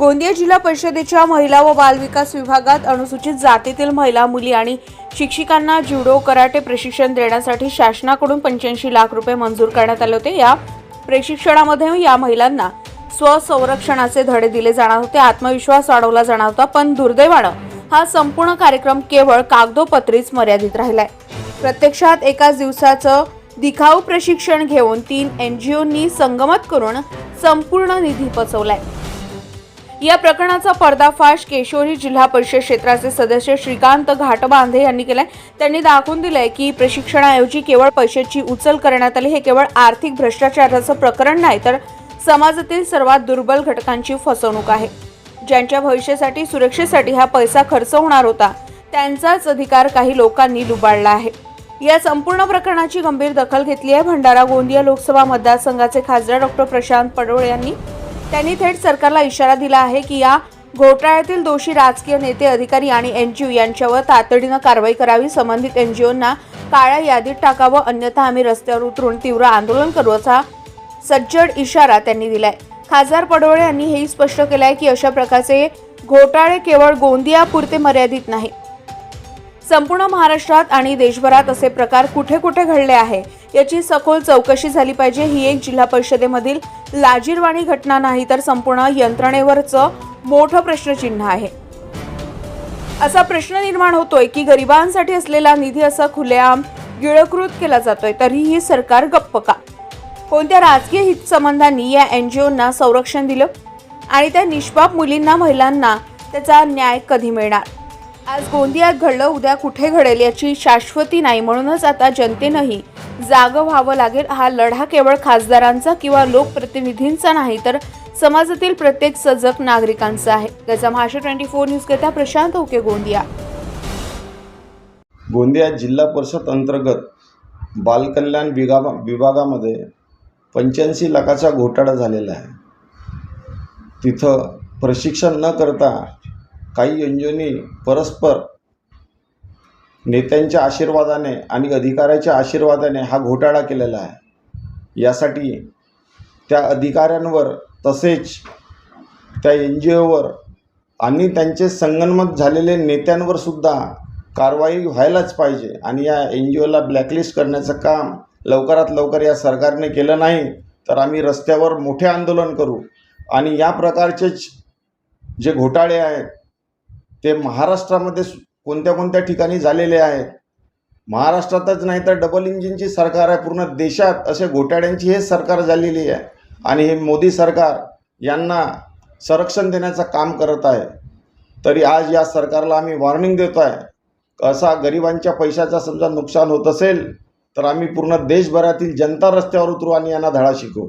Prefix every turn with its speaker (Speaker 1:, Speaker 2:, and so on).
Speaker 1: गोंदिया जिल्हा परिषदेच्या महिला व बालविकास विभागात अनुसूचित जातीतील महिला मुली आणि शिक्षिकांना ज्युडो कराटे प्रशिक्षण देण्यासाठी शासनाकडून पंच्याऐंशी लाख रुपये मंजूर करण्यात आले होते. या प्रशिक्षणामध्ये या महिलांना स्वसंरक्षणाचे धडे दिले जाणार होते. आत्मविश्वास वाढवला जाणार होता पण दुर्दैवानं हा संपूर्ण कार्यक्रम केवळ कागदोपत्रीच मर्यादित राहिलाय. प्रत्यक्षात एकाच दिवसाचं दिखाऊ प्रशिक्षण घेऊन तीन एनजीओंनी संगमत करून संपूर्ण निधी पचवलाय. या प्रकरणाचा पर्दाफाश केशोरी जिल्हा परिषद क्षेत्राचे सदस्य श्रीकांत घाटबांधे यांनी केलाय. त्यांनी दाखवून दिलंय की प्रशिक्षणाऐवजी केवळ पैशाची उचल करण्यात आली. हे केवळ आर्थिक भ्रष्टाचाराचं प्रकरण नाही तर समाजातील सर्वात दुर्बल घटकांची फसवणूक आहे. ज्यांच्या भविष्यासाठी सुरक्षेसाठी हा पैसा खर्च होणार होता त्यांचाच अधिकार काही लोकांनी लुबाडला आहे. या संपूर्ण प्रकरणाची गंभीर दखल घेतली आहे भंडारा गोंदिया लोकसभा मतदारसंघाचे खासदार डॉक्टर प्रशांत पडोळे यांनी. त्यांनी थेट सरकारला इशारा दिला आहे की या घोटाळ्यातील दोषी राजकीय नेते अधिकारी आणि एनजीओ यांच्यावर तातडीनं कारवाई करावी. संबंधित एनजीओंना काळ्या यादीत टाकावं अन्यथा आम्ही रस्त्यावर उतरून तीव्र आंदोलन करू असा सज्जड इशारा त्यांनी दिलाय. खासदार पडोळे यांनी हेही स्पष्ट केलंय की अशा प्रकारचे घोटाळे केवळ गोंदियापुरते मर्यादित नाही संपूर्ण महाराष्ट्रात आणि देशभरात असे प्रकार कुठे कुठे घडले आहे याची सखोल चौकशी झाली पाहिजे. ही एक जिल्हा परिषदेमधील लाजीरवाणी घटना नाही तर संपूर्ण यंत्रणेवरचं मोठं प्रश्नचिन्ह आहे. असा प्रश्न निर्माण होतोय की गरिबांसाठी असलेला निधी असा खुलेआम गिळकृत केला जातोय तरीही सरकार गप्प का? कोणत्या राजकीय हितसंबंधांनी या एन जी ओंना संरक्षण दिलं? आणि त्या निष्पाप मुलींना महिलांना त्याचा न्याय कधी मिळणार? आज गोंदियात घडलं उद्या कुठे घडेल याची शाश्वती नाही. म्हणूनच आता जनतेनंही जागं व्हावं लागेल. हा लढा केवळ खासदारांचा किंवा लोकप्रतिनिधींचा नाही तर समाजातील प्रत्येक सजग नागरिकांचा आहे. त्याचा महाराष्ट्र ट्वेंटी फोर न्यूजकरिता प्रशांत ओके गोंदिया.
Speaker 2: गोंदिया जिल्हा परिषद अंतर्गत बालकल्याण विभा विभागामध्ये पंच्याऐंशी लाखाचा घोटाळा झालेला आहे. तिथं प्रशिक्षण न करता काही एन जी परस्पर नेत्यांच्या आशीर्वादाने आणि अधिकाऱ्याच्या आशीर्वादाने हा घोटाळा केलेला आहे. यासाठी त्या अधिकाऱ्यांवर तसेच त्या एन जी ओवर आणि त्यांचे संगनमत झालेले नेत्यांवर सुद्धा कारवाई व्हायलाच पाहिजे आणि या एन जी ओला ब्लॅकलिस्ट करण्याचं काम लवकरात लवकर या सरकारने केलं नाही तर आम्ही रस्त्यावर मोठे आंदोलन करू. आणि या प्रकारचेच जे घोटाळे आहेत ते महाराष्ट्रामध्ये सु- कोणत्या कोणत्या ठिकाणी झालेले आहेत? महाराष्ट्रातच नाही तर डबल इंजिनची सरकार आहे. पूर्ण देशात असे घोटाळ्यांची हे सरकार झालेली आहे. आणि हे मोदी सरकार यांना संरक्षण देण्याचं काम करत आहे. तरी आज या सरकारला आम्ही वॉर्निंग देतो आहे असा गरिबांच्या पैशाचा समजा नुकसान होत असेल तर आम्ही पूर्ण देशभरातील जनता रस्त्यावर उतरू आणि यांना धडा शिकवू.